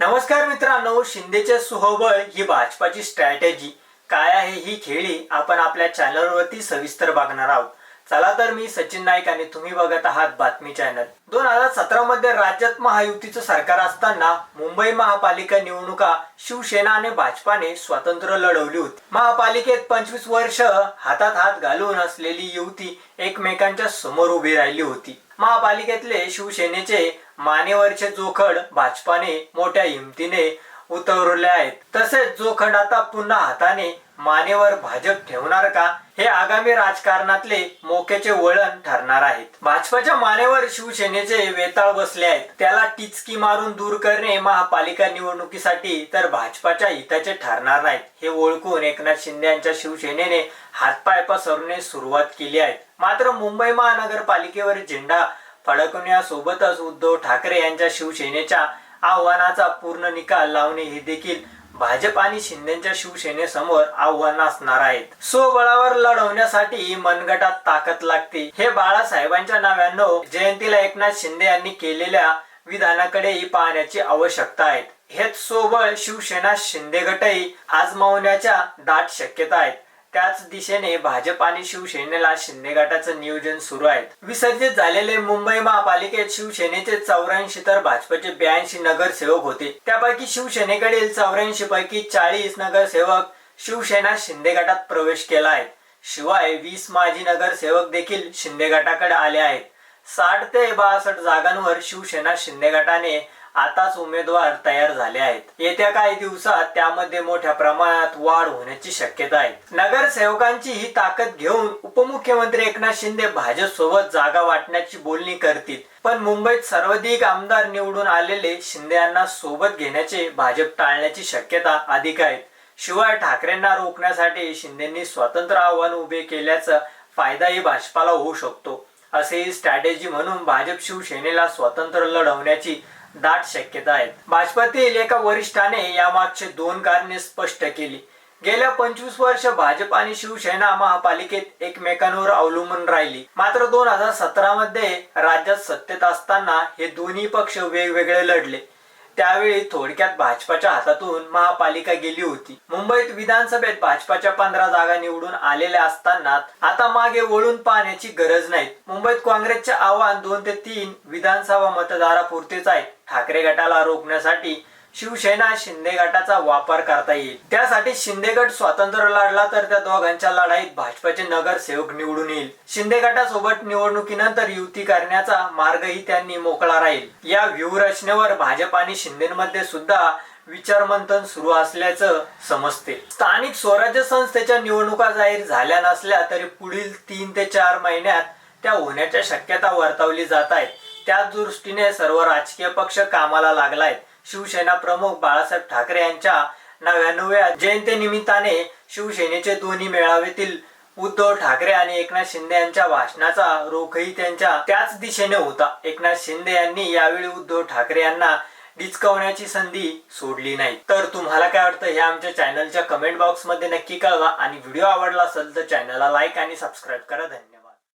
नमस्कार मित्रांनो शिंदेचे सुहबळ ही भाजपाची स्ट्रॅटेजी काय आहे ही खेळी आपण आपल्या चॅनलवरती सविस्तर बघणार आहोत. चला तर मी सचिन नाईक आणि तुम्ही बघत आहात बातमी चॅनल दोन हजार सतरा मध्ये राज्यात महायुतीचं सरकार असताना मुंबई महापालिका निवडणुका शिवसेना आणि भाजपाने स्वातंत्र्य लढवली होती. महापालिकेत पंचवीस वर्ष हातात हात घालून असलेली युवती एकमेकांच्या समोर उभी राहिली होती. महापालिकेतले शिवसेनेचे मानेवरचे जोखड भाजपाने मोठ्या हिमतीने उतरवले आहेत. तसेच जोखड आता पुन्हा हाताने मानेवर भाजप ठेवणार का? हे आगामी राजकारणातले मोक्याचे वळण ठरणार आहेत. भाजपाच्या मानेवर शिवसेनेचे वेताळ बसले आहेत. त्याला टिचकी मारून दूर करणे महापालिका निवडणुकीसाठी तर भाजपाच्या हिताचे ठरणार नाहीत. हे ओळखून एकनाथ शिंदे यांच्या शिवसेनेने हातपाय पसरवणे सुरुवात केली आहे. मात्र मुंबई महानगरपालिकेवर झेंडा फडकवण्यासोबतच उद्धव ठाकरे यांच्या शिवसेनेच्या आव्हानाचा पूर्ण निकाल लावणे हे देखील भाजप आणि शिंदेच्या शिवसेनेसमोर आव्हान असणार आहेत. स्वबळावर लढवण्यासाठी मनगटात ताकद लागते. हे बाळासाहेबांच्या नाव्यानो जयंतीला एकनाथ शिंदे यांनी केलेल्या विधानाकडेही पाहण्याची आवश्यकता आहे. हेच सोबळ शिवसेना शिंदे गटही आजमावण्याच्या दाट शक्यता आहेत. त्याच दिशेने भाजप आणि शिवसेनेला शिंदे गटाचं नियोजन सुरू आहे विसर्जित झालेले मुंबई महापालिकेत शिवसेनेचे चौऱ्याऐंशी तर भाजपचे ब्याऐंशी नगरसेवक होते. त्यापैकी शिवसेनेकडील चौऱ्याऐंशी पैकी चाळीस नगरसेवक शिवसेना शिंदे गटात प्रवेश केला आहे. शिवाय वीस माजी नगरसेवक देखील शिंदे गटाकडे आले आहेत. साठ ते बासष्ट जागांवर शिवसेना शिंदे गटाने आताच उमेदवार तयार झाले आहेत. येत्या काही दिवसात त्यामध्ये मोठ्या प्रमाणात वाढ होण्याची शक्यता आहे. नगरसेवकांची ही ताकद घेऊन उपमुख्यमंत्री एकनाथ शिंदे भाजप सोबत जागा वाटण्याची बोलणी करतील. पण मुंबईत सर्वाधिक आमदार निवडून आलेले शिंदे यांना सोबत घेण्याचे भाजप टाळण्याची शक्यता अधिक आहे. शिवाय ठाकरेंना रोखण्यासाठी शिंदेंनी स्वतंत्र आव्हान उभे केल्याचा फायदाही भाजपाला होऊ शकतो. असे स्ट्रॅटेजी म्हणून भाजप शिवसेनेला स्वतंत्र लढवण्याची दाट शक्यता आहे. भाजपातील एका वरिष्ठाने यामागचे दोन कारणे स्पष्ट केली. गेल्या पंचवीस वर्ष भाजप आणि शिवसेना महापालिकेत एकमेकांवर अवलंबून राहिली. मात्र दोन हजार सतरा मध्ये राज्यात सत्तेत असताना हे दोन्ही पक्ष वेगवेगळे लढले. त्यावेळी थोडक्यात भाजपाच्या हातातून महापालिका गेली होती. मुंबईत विधानसभेत भाजपाच्या पंधरा जागा निवडून आलेल्या असताना आता मागे वळून पाहण्याची गरज नाही. मुंबईत काँग्रेसचे आव्हान दोन ते तीन विधानसभा मतदारापुरतेच आहे. ठाकरे गटाला रोखण्यासाठी शिवसेना शिंदे गटाचा वापर करता येईल. त्यासाठी शिंदे गट स्वातंत्र्य लढला तर त्या दोघांच्या लढाईत भाजपाचे नगरसेवक निवडून येईल. शिंदे गटासोबत निवडणुकीनंतर युती करण्याचा मार्गही त्यांनी मोकळा राहील. या व्यूहरचनेवर भाजप आणि शिंदेमध्ये सुद्धा विचारमंथन सुरू असल्याचं समजते. स्थानिक स्वराज्य संस्थेच्या निवडणुका जाहीर झाल्या नसल्या तरी पुढील तीन ते चार महिन्यात त्या होण्याच्या शक्यता वर्तवली जात आहेत. त्याच दृष्टीने सर्व राजकीय पक्ष कामाला लागलायत. शिवसेना प्रमुख बाळासाहेब ठाकरे यांच्या नव्याण्णव्या जयंतीनिमित्ताने शिवसेनेचे दोन्ही मेळाव्यातील उद्धव ठाकरे आणि एकनाथ शिंदे यांच्या भाषणाचा रोखही त्यांच्या त्याच दिशेने होता. एकनाथ शिंदे यांनी यावेळी उद्धव ठाकरे यांना डिचकवण्याची संधी सोडली नाही. तर तुम्हाला काय वाटतं हे आमच्या चॅनलच्या कमेंट बॉक्समध्ये नक्की कळवा आणि व्हिडिओ आवडला असेल तर चॅनलला लाईक आणि सबस्क्राईब करा. धन्यवाद.